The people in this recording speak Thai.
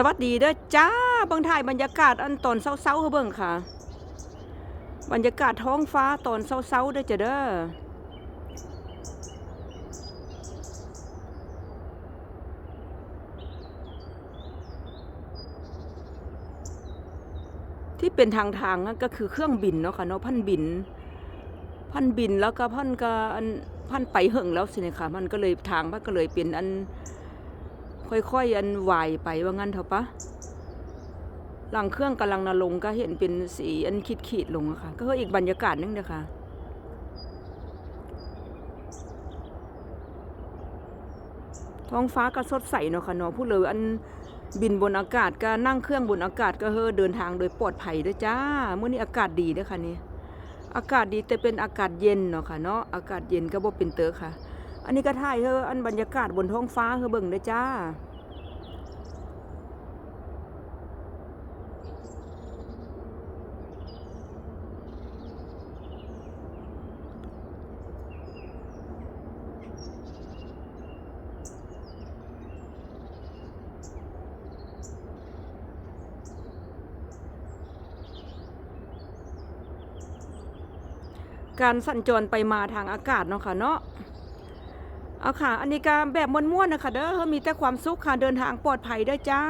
สวัสดีเด้อจ้าเบิ่งถ่ายบรรยากาศอันตอนเช้าๆเฮาเบิ่งค่ะ บรรยากาศท้องฟ้าตอนเช้าๆเด้อจ้ะเด้อที่เป็นทางทางนั่นก็คือเครื่องบินเนาะค่ะเนาะพันบิน พันบินแล้วก็พันก็อันพันไปเหิงแล้วสินี่ยค่ะมันก็เลยทางมันก็เลยเป็นอัน ค่อยๆอันวายไปว่างั้นเถอะปะหลังเครื่องกำลังนลงก็เห็นเป็นสีอันขีดๆลงอะค่ะ ก็คืออีกบรรยากาศหนึงเด้อค่ะท้องฟ้าก็สดใสเนาะค่ะเนาะผู้เลยอันบินบนอากาศก็นั่งเครื่องบนอากาศก็เฮอเดินทางโดยปลอดภัยเด้วยจ้าเมื่อนี้อากาศดีเด้อค่ะนี่อากาศดีแต่เป็นอากาศเย็นเนาะค่ะเนาะอากาศเย็นก็บ่เป็นเตอค่ะ อันนี้ก็ถ่ายเฮออันบรรยากาศบนท้องฟ้าเฮอเบิ่งเด้จ้า การสัญจรไปมาทางอากาศเนาะค่ะเนาะ เอาค่ะ อันนี้การแบบม้วนๆนะคะเด้อเฮามีแต่ความสุขค่ะ เดินทางปลอดภัยเด้อจ้า